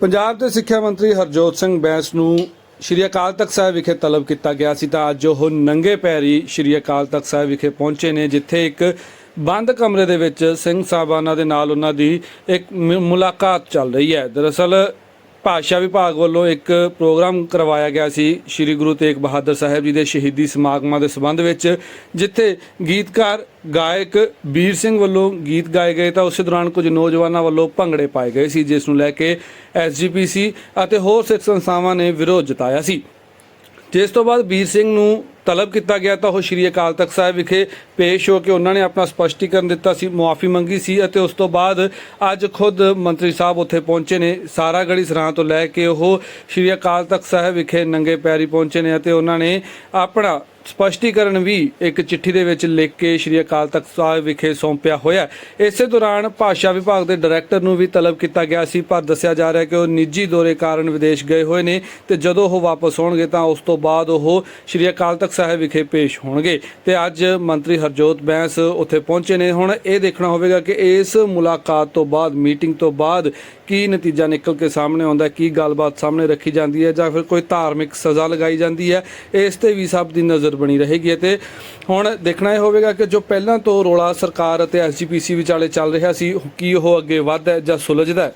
ਪੰਜਾਬ ਦੇ ਸਿੱਖਿਆ ਮੰਤਰੀ ਹਰਜੋਤ ਸਿੰਘ ਬੈਂਸ ਨੂੰ ਸ਼੍ਰੀ ਅਕਾਲ ਤਖਤ ਸਾਹਿਬ ਵਿਖੇ ਤਲਬ ਕੀਤਾ ਗਿਆ ਸੀ ਤਾਂ ਅੱਜ ਉਹ ਨੰਗੇ ਪੈਰੀ ਸ਼੍ਰੀ ਅਕਾਲ ਤਖਤ ਸਾਹਿਬ ਵਿਖੇ ਪਹੁੰਚੇ ਨੇ, ਜਿੱਥੇ ਇੱਕ ਬੰਦ ਕਮਰੇ ਦੇ ਵਿੱਚ ਸਿੰਘ ਸਾਹਿਬਾਨਾਂ ਦੇ ਨਾਲ ਉਹਨਾਂ ਦੀ ਇੱਕ ਮ- ਮੁਲਾਕਾਤ ਚੱਲ ਰਹੀ ਹੈ। ਦਰਅਸਲ ਭਾਸ਼ਾ ਵਿਭਾਗ ਵੱਲੋਂ ਇੱਕ ਪ੍ਰੋਗਰਾਮ ਕਰਵਾਇਆ ਗਿਆ ਸੀ ਸ੍ਰੀ ਗੁਰੂ ਤੇਗ ਬਹਾਦਰ ਸਾਹਿਬ ਜੀ ਦੇ ਸ਼ਹੀਦੀ ਸਮਾਗਮਾਂ ਦੇ ਸੰਬੰਧ ਵਿੱਚ, ਜਿੱਥੇ ਗੀਤਕਾਰ ਗਾਇਕ ਵੀਰ ਸਿੰਘ ਵੱਲੋਂ ਗੀਤ ਗਾਏ ਗਏ ਤਾਂ ਉਸੇ ਦੌਰਾਨ ਕੁਝ ਨੌਜਵਾਨਾਂ ਵੱਲੋਂ ਭੰਗੜੇ ਪਾਏ ਗਏ ਸੀ, ਜਿਸ ਨੂੰ ਲੈ ਕੇ ਐਸਜੀਪੀਸੀ ਅਤੇ ਹੋਰ ਸਿੱਖ ਸੰਸਥਾਵਾਂ ਨੇ ਵਿਰੋਧ ਜਤਾਇਆ ਸੀ। ਜਿਸ ਤੋਂ ਬਾਅਦ ਵੀਰ ਸਿੰਘ ਨੂੰ ਤਲਬ ਕੀਤਾ ਗਿਆ ਤਾਂ ਉਹ ਸ਼੍ਰੀ ਅਕਾਲ ਤਖਤ ਸਾਹਿਬ ਵਿਖੇ ਪੇਸ਼ ਹੋ ਕੇ ਉਹਨਾਂ ਨੇ ਆਪਣਾ ਸਪਸ਼ਟੀਕਰਨ ਦਿੱਤਾ ਸੀ, ਮੁਆਫੀ ਮੰਗੀ ਸੀ ਅਤੇ ਉਸ ਤੋਂ ਬਾਅਦ ਅੱਜ ਖੁਦ ਮੰਤਰੀ ਸਾਹਿਬ ਉੱਥੇ ਪਹੁੰਚੇ ਨੇ। ਸਾਰਾ ਗੜੀ ਸਰਾਂ ਤੋਂ ਲੈ ਕੇ ਉਹ ਸ਼੍ਰੀ ਅਕਾਲ ਤਖਤ ਸਾਹਿਬ ਵਿਖੇ ਨੰਗੇ ਪੈਰੀ ਪਹੁੰਚੇ ਨੇ ਅਤੇ ਉਹਨਾਂ ਨੇ ਆਪਣਾ ਸਪਸ਼ਟੀਕਰਨ ਵੀ ਇੱਕ ਚਿੱਠੀ ਦੇ ਵਿੱਚ ਲਿਖ ਕੇ ਸ਼੍ਰੀ ਅਕਾਲ ਤਖਤ ਸਾਹਿਬ ਵਿਖੇ ਸੌਂਪਿਆ ਹੋਇਆ ਇਸੇ ਦੌਰਾਨ ਭਾਸ਼ਾ ਵਿਭਾਗ ਦੇ ਡਾਇਰੈਕਟਰ ਨੂੰ ਵੀ ਤਲਬ ਕੀਤਾ ਗਿਆ ਸੀ, ਪਰ ਦੱਸਿਆ ਜਾ ਰਿਹਾ ਹੈ ਕਿ ਉਹ ਨਿੱਜੀ ਦੌਰੇ ਕਾਰਨ ਵਿਦੇਸ਼ ਗਏ ਹੋਏ ਨੇ ਤੇ ਜਦੋਂ ਉਹ ਵਾਪਸ ਆਉਣਗੇ ਤਾਂ ਉਸ ਤੋਂ ਬਾਅਦ ਉਹ ਸ਼੍ਰੀ ਅਕਾਲ ਤਖਤ ਸਾਹਿਬ ਵਿਖੇ ਪੇਸ਼ ਹੋਣਗੇ। ਤੇ ਅੱਜ ਮੰਤਰੀ ਹਰਜੋਤ ਬੈਂਸ ਉੱਥੇ ਪਹੁੰਚੇ ਨੇ। ਹੁਣ ਇਹ ਦੇਖਣਾ ਹੋਵੇਗਾ ਕਿ ਇਸ ਮੁਲਾਕਾਤ ਤੋਂ ਬਾਅਦ, ਮੀਟਿੰਗ ਤੋਂ ਬਾਅਦ ਕੀ ਨਤੀਜਾ ਨਿਕਲ ਕੇ ਸਾਹਮਣੇ ਆਉਂਦਾ ਕੀ ਗੱਲਬਾਤ ਸਾਹਮਣੇ ਰੱਖੀ ਜਾਂਦੀ ਹੈ ਜਾਂ ਫਿਰ ਕੋਈ ਧਾਰਮਿਕ ਸਜ਼ਾ ਲਗਾਈ ਜਾਂਦੀ ਹੈ, ਇਸ ਤੇ ਵੀ ਸਭ ਦੀ ਨਜ਼ਰ ਬਣੀ ਰਹੇਗੀ ਤੇ ਹੁਣ ਦੇਖਣਾ ਇਹ ਹੋਵੇਗਾ ਕਿ ਜੋ ਪਹਿਲਾਂ ਤੋਂ ਰੋਲਾ ਸਰਕਾਰ ਅਤੇ ਐਸਜੀਪੀਸੀ ਵਿਚਾਲੇ ਚੱਲ ਰਿਹਾ ਸੀ, ਕੀ ਉਹ ਅੱਗੇ ਵੱਧਦਾ ਹੈ ਜਾਂ ਸੁਲਝਦਾ ਹੈ?